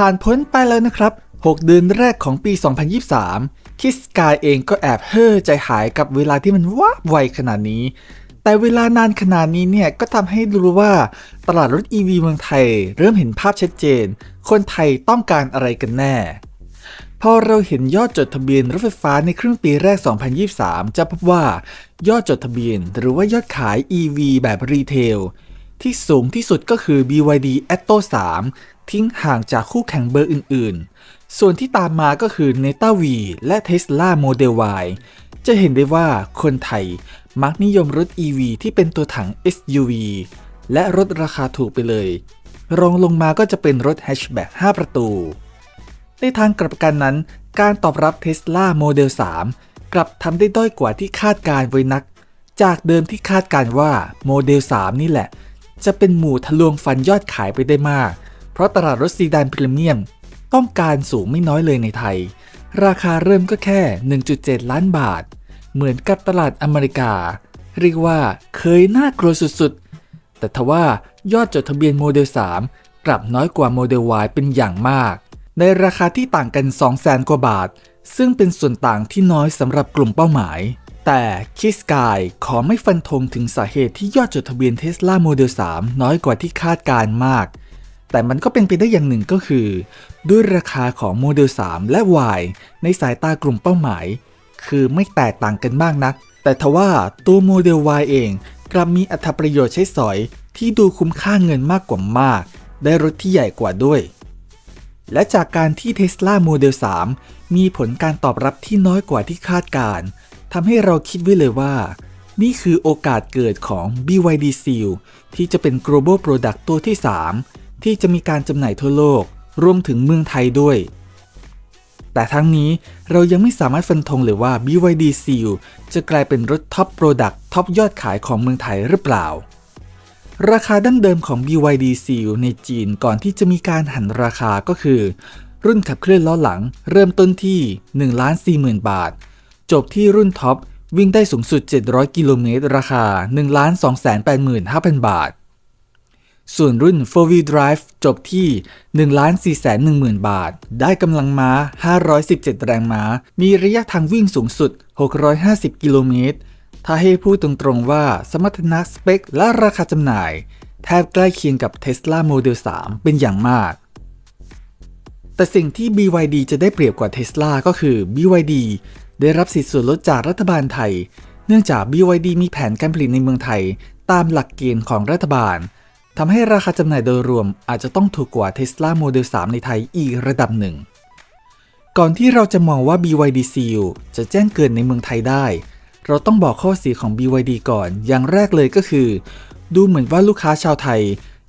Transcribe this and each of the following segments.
ผ่านพ้นไปแล้วนะครับ 6 เดือนแรกของปี 2023คิสกายเองก็แอบเฮ่อใจหายกับเวลาที่มันว้าบไวขนาดนี้ แต่เวลานานขนาดนี้เนี่ย ก็ทำให้รู้ว่าตลาดรถ EV เมืองไทย เริ่มเห็นภาพชัดเจน คนไทยต้องการอะไรกันแน่ พอเราเห็นยอดจดทะเบียนรถไฟฟ้าในครึ่งปีแรก 2023 จะพบว่ายอดจดทะเบียน หรือว่ายอดขาย EV แบบรีเทล ที่สูงที่สุดก็คือ BYD Atto 3 ทิ้งห่างจากคู่แข่งเบอร์อื่นๆ ส่วนที่ตามมาก็คือ Neta V และ Tesla Model Y จะเห็นได้ว่าคนไทยมักนิยมรถ EV ที่เป็นตัวถัง SUV และรถราคาถูกไปเลย รองลงมาก็จะเป็นรถแฮชแบ็ก5 ประตู ในทางกลับกันนั้น การตอบรับ Tesla Model 3 กลับทำได้ด้อยกว่าที่คาดการไว้นัก จากเดิมที่คาดการว่าโมเดล3นี่แหละ จะเป็นหมู่ทะลวงฟันยอดขายไปได้มาก เพราะตลาดรถซีดานพรีเมียม ต้องการสูงไม่น้อยเลยในไทย ราคาเริ่มก็แค่ 1.7 ล้านบาท เหมือนกับตลาดอเมริกา เรียกว่าเคยน่ากลัวสุดๆ แต่ทว่ายอดจดทะเบียนโมเดล 3 กลับน้อยกว่าโมเดล Y เป็นอย่างมาก ในราคาที่ต่างกัน 200,000 กว่าบาท ซึ่งเป็นส่วนต่างที่น้อยสำหรับกลุ่มเป้าหมาย แต่คิสกายขอไม่ฟันธงถึงสาเหตุที่ยอดจดทะเบียนเทสลาโมเดล 3 น้อยกว่าที่คาดการมาก แต่มันก็เป็นไปได้อย่างหนึ่งก็คือ ด้วยราคาของโมเดล 3 และ Y ในสายตากลุ่มเป้าหมาย คือไม่แตกต่างกันมากนัก แต่ทว่าตัวโมเดล Y เองกลับมีอัตประโยชน์ใช้สอย ที่ดูคุ้มค่าเงินมากกว่ามาก ได้รถที่ใหญ่กว่าด้วย และจากการที่ Tesla Model 3 มีผลการตอบรับที่น้อยกว่าที่คาดการ ทำให้เราคิดไว้เลยว่า นี่คือโอกาสเกิดของ BYD Seal ที่จะเป็น global product ตัวที่ 3 ที่จะมีการจำหน่ายทั่วโลก รวมถึงเมืองไทยด้วย แต่ทั้งนี้เรายังไม่สามารถฟันธงเลยว่า BYD Seal จะกลายเป็นรถท็อปโปรดักต์ท็อปยอดขายของเมืองไทยหรือเปล่า ราคาดั้งเดิมของ BYD Seal ในจีนก่อนที่จะมีการหันราคาก็คือ รุ่นขับเคลื่อนล้อหลัง เริ่มต้นที่ 1 4 0 0 0 0 บาท จบที่รุ่นท็อป วิ่งได้สูงสุด 700 กิโลเมตร ราคา 1 2 8 5 0 0 0 บาท ส่วนรุ่น 4 Wheel Drive จบที่ 1 4 1 0 0 0 0 บาท ได้กำลังม้า 517 แรงม้า มีระยะทางวิ่งสูงสุด 650 กิโลเมตร ถ้าให้พูดตรงๆว่าสมรรถนะสเปค และราคาจำหน่าย แทบใกล้เคียงกับ Tesla Model 3 เป็นอย่างมากแต่สิ่งที่ BYD จะได้เปรียบกว่า Tesla ก็คือ BYD ได้รับสิทธิส่วนลดจากรัฐบาลไทย เนื่องจาก BYD มีแผนการผลิตในเมืองไทย ตามหลักเกณฑ์ของรัฐบาลทำให้ราคาจำหน่ายโดยรวมอาจจะต้องถูกกว่า Tesla Model 3 ในไทยอีกระดับหนึ่ง ก่อนที่เราจะมองว่า BYD Seal จะแจ้งเกิดในเมืองไทยได้ เราต้องบอกข้อเสียของ BYD ก่อน อย่างแรกเลยก็คือ ดูเหมือนว่าลูกค้าชาวไทย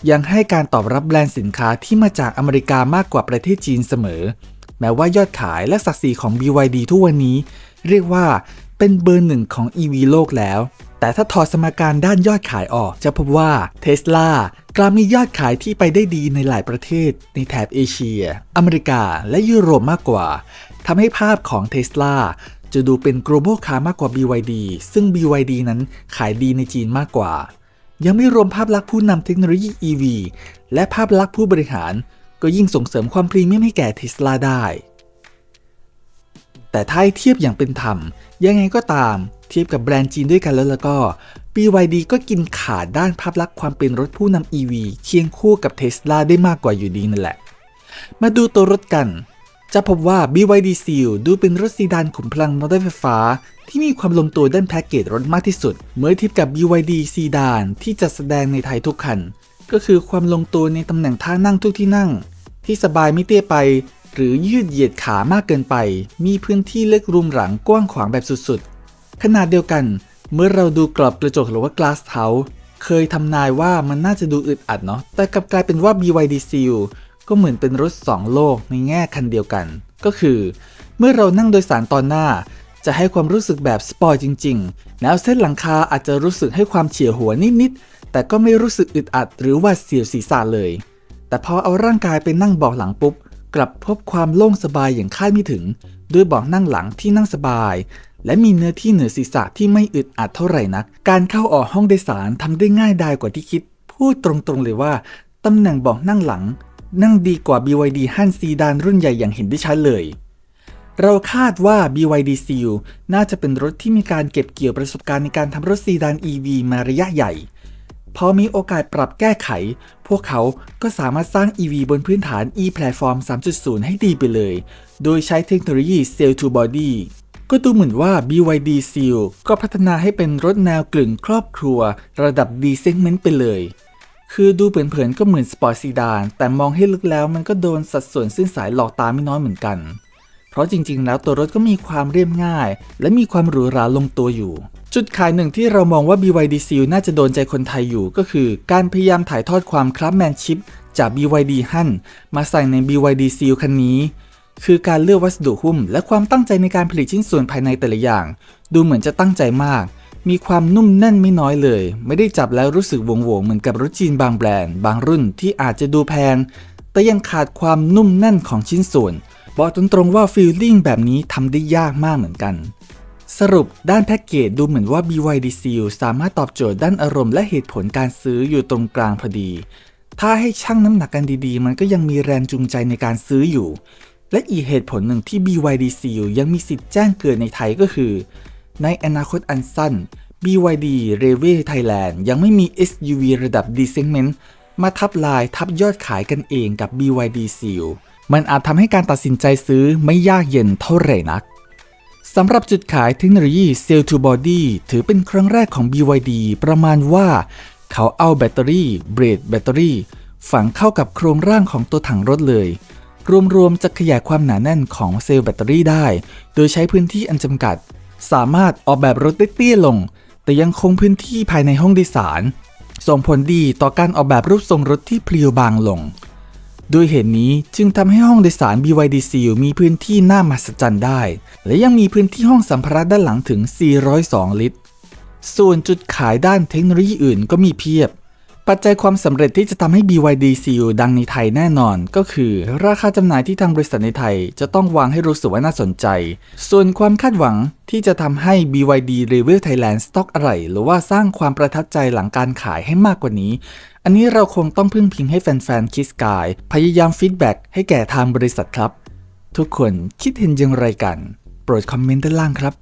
ยังให้การตอบรับแบรนด์สินค้าที่มาจากอเมริกามากกว่าประเทศจีนเสมอ แม้ว่ายอดขายและศักดิ์ศรีของ BYD ทุกวันนี้ เรียกว่าเป็นเบอร์หนึ่งของ EV โลกแล้ว แต่ถ้าถอดสมการด้านยอดขายออกจะพบว่า Tesla กลับมียอดขายที่ไปได้ดีในหลายประเทศ ในแถบเอเชีย อเมริกา และยุโรปมากกว่าทำให้ภาพของ Tesla จะดูเป็น global car มากกว่า BYD ซึ่ง BYD นั้นขายดีในจีนมากกว่า ยังไม่รวมภาพลักษณ์ผู้นำเทคโนโลยี EV และภาพลักษณ์ผู้บริหาร ก็ยิ่งส่งเสริมความพรีเมียมให้แก่ Tesla ได้ แต่ถ้าเทียบอย่างเป็นธรรม ยังไงก็ตามเทียบกับแบรนด์จีนด้วยกันแล้วแล้วก็ BYD ก็กินขาดด้านภาพลักษณ์ความเป็นรถผู้นำ EV เคียงคู่กับ Tesla ได้มากกว่าอยู่ดีนั่นแหละ มาดูตัวรถกัน จะพบว่า BYD Seal ดูเป็นรถซีดานขุมพลังมอเตอร์ไฟฟ้า ที่มีความลงตัวด้านแพ็กเกจรถมากที่สุด เมื่อเทียบกับ BYD ซีดานที่จะแสดงในไทยทุกคัน ก็คือความลงตัวในตำแหน่งท่านั่งทุกที่นั่ง ที่สบายไม่เตี้ยไป หรือยืดเหยียดขามากเกินไป มีพื้นที่เล็กรุมหลังกว้างขวางแบบสุดๆ ขนาดเดียวกัน เมื่อเราดูกรอบกระจกหรือว่า Glass House เคยทำนายว่ามันน่าจะดูอึดอัดเนาะแต่กลับกลายเป็นว่า BYD Seal ก็เหมือนเป็นรถ 2 โลกในแง่คันเดียวกัน ก็คือ เมื่อเรานั่งโดยสารตอนหน้า จะให้ความรู้สึกแบบสปอร์ตจริงๆ แล้วเส้นหลังคาอาจจะรู้สึกให้ความเฉียวหัวนิดๆ แต่ก็ไม่รู้สึกอึดอัดหรือว่าเสียวศีรษะเลย แต่พอเอาร่างกายไปนั่งเบาะหลังปุ๊บ กลับพบความโล่งสบายอย่างคาดไม่ถึง ด้วยเบาะนั่งหลังที่นั่งสบาย และมีเนื้อที่เหนือศีรษะที่ไม่อึดอัดเท่าไหร่นัก การเข้าออกห้องโดยสารทำได้ง่ายดายกว่าที่คิด พูดตรงๆเลยว่าตำแหน่งเบาะนั่งหลัง นั่งดีกว่า BYD ฮั่นซีดานรุ่นใหญ่อย่างเห็นได้ชัดเลยเราคาดว่า BYD Seal น่าจะเป็นรถที่มีการเก็บเกี่ยวประสบการณ์ในการทำรถซีดาน EV มาระยะใหญ่ พอมีโอกาสปรับแก้ไข พวกเขาก็สามารถสร้าง EV บนพื้นฐาน e-platform 3.0 ให้ดีไปเลย โดยใช้เทคโนโลยี Cell to Body ก็ดูเหมือนว่า BYD Seal ก็พัฒนาให้เป็นรถแนวกลึ่งครอบครัว ระดับ D segment ไปเลย คือดูเผินๆก็เหมือนสปอร์ตซีดาน แต่มองให้ลึกแล้วมันก็โดนสัดส่วนเส้นสายหลอกตาไม่น้อยเหมือนกัน เพราะจริงๆ แล้วตัวรถก็มีความเรียบง่าย และมีความหรูหราลงตัวอยู่ จุดขายหนึ่งที่เรามองว่า BYD Seal น่าจะโดนใจคนไทยอยู่ก็คือ การพยายามถ่ายทอดความคลับแมนชิพจาก BYD ฮั่นมาใส่ใน BYD Seal คันนี้คือการเลือกวัสดุหุ้ม และความตั้งใจในการผลิตชิ้นส่วนภายในแต่ละอย่าง ดูเหมือนจะตั้งใจมาก มีความนุ่มแน่นไม่น้อยเลย ไม่ได้จับแล้วรู้สึกวงวงๆเหมือนกับรถจีนบางแบรนด์บางรุ่นที่อาจจะดูแพง แต่ยังขาดความนุ่มแน่นของชิ้นส่วนบอกตรงๆว่าฟีลลิ่งแบบนี้ทำได้ยากมากเหมือนกัน สรุปด้านแพ็กเกจดูเหมือนว่า BYD Seal สามารถตอบโจทย์ด้านอารมณ์และเหตุผลการซื้ออยู่ตรงกลางพอดี ถ้าให้ชั่งน้ำหนักกันดีๆ มันก็ยังมีแรงจูงใจในการซื้ออยู่ และอีกเหตุผลหนึ่งที่ BYD Seal ยังมีสิทธิ์แจ้งเกิดในไทยก็คือ ในอนาคตอันสั้น BYD r a v e Thailand ยังไม่มี SUV ระดับ D segment มาทับลายทับยอดขายกันเองกับ BYD Seal มันอาจทำให้การตัดสินใจซื้อไม่ยากเย็นเท่าไหร่นัก สำหรับจุดขายเทคโนโลยี Cell to Body ถือเป็นครั้งแรกของ BYD ประมาณว่า เขาเอาแบตเตอรี่ เบรดแบตเตอรี่ ฝังเข้ากับโครงร่างของตัวถังรถเลย รวมๆจะขยายความหนาแน่นของเซลล์แบตเตอรี่ได้ โดยใช้พื้นที่อันจำกัด สามารถออกแบบรถได้เตี้ยลง แต่ยังคงพื้นที่ภายในห้องโดยสาร ส่งผลดีต่อการออกแบบรูปทรงรถที่เพลียวบางลง ด้วยเหตุนี้จึงทำให้ห้องโดยสาร BYDC มีพื้นที่น่ามหัศจรรย์ได้ และยังมีพื้นที่ห้องสัมภาระด้านหลังถึง 402 ลิตร ส่วนจุดขายด้านเทคโนโลยีอื่นก็มีเพียบ ปัจจัยความสำเร็จที่จะทำให้ BYD Seal ดังในไทยแน่นอน ก็คือ ราคาจำหน่ายที่ทางบริษัทในไทย จะต้องวางให้รู้สึกว่าน่าสนใจ ส่วนความคาดหวังที่จะทำให้ BYD Review Thailand Stock อะไร หรือว่าสร้างความประทับใจหลังการขายให้มากกว่านี้ อันนี้เราคงต้องพึ่งพิงให้แฟนๆคิสกายพยายามฟีดแบ็กให้แก่ทางบริษัทครับ ทุกคนคิดเห็นอย่างไรกัน โปรดคอมเมนต์ด้านล่างครับ